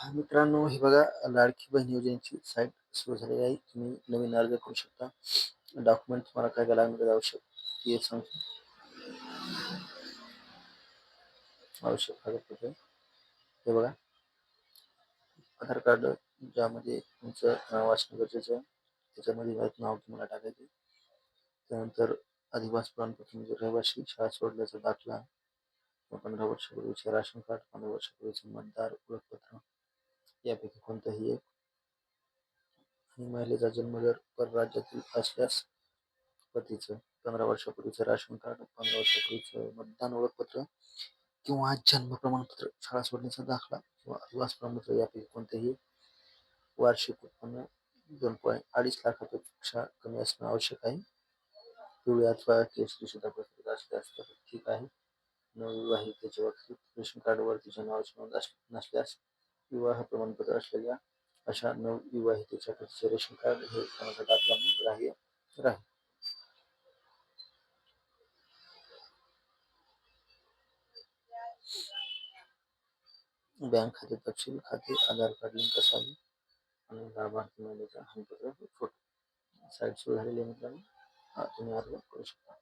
मित्रांनो हे बघा लाडकी बहीण योजनेची साईट सुरू झालेली आहे. तुम्ही नवीन अर्ज करू शकता. डॉक्युमेंट तुम्हाला काय करायला लागणार आहे आवश्यक ते सांगतो आवश्यक कागदपत्र हे बघा. आधार कार्ड ज्यामध्ये तुमचं नाव असणं गरजेचं आहे. त्याच्यामध्ये नाव तुम्हाला टाकायचं त्यानंतर अधिवास प्रमाणपत्र म्हणजे रहिवासी शाळा सोडल्याचा दाखला पंधरा वर्षापूर्वीचे राशन कार्ड पंधरा वर्षापूर्वीचे मतदार ओळखपत्र यापैकी कोणताही एक. आणि महिलेचा जन्म जर परराज्यातील असल्यास पतीचं पंधरा वर्षापूर्वीचं राशन कार्ड पंधरा वर्षापूर्वीचं मतदान ओळखपत्र किंवा जन्म प्रमाणपत्र शाळा सोडण्याचा दाखला किंवा अधिवास प्रमाणपत्र यापैकी कोणतेही वार्षिक उत्पन्न दोन पॉईंट अडीच लाखापेक्षा कमी असणं आवश्यक आहे. पिवळे अथवा केसरी सुद्धा पत्रिका असल्यास तर ठीक आहे. नवविवाहितेच्या बाबतीत रेशन कार्डवर तिच्या नावाची नोंद नसल्यास विवाह प्रमाणपत्र असलेल्या अशा रेशन कार्ड हे दाखला ग्राह्य राहील बँक खाते तपशील खाते, आधार कार्ड लिंक आणि लाभार्थी महिलेचा हमीपत्र फ़ोटो। साईट सुरू झालेली मित्रांनो हा तुम्ही अर्ज़ करू शकता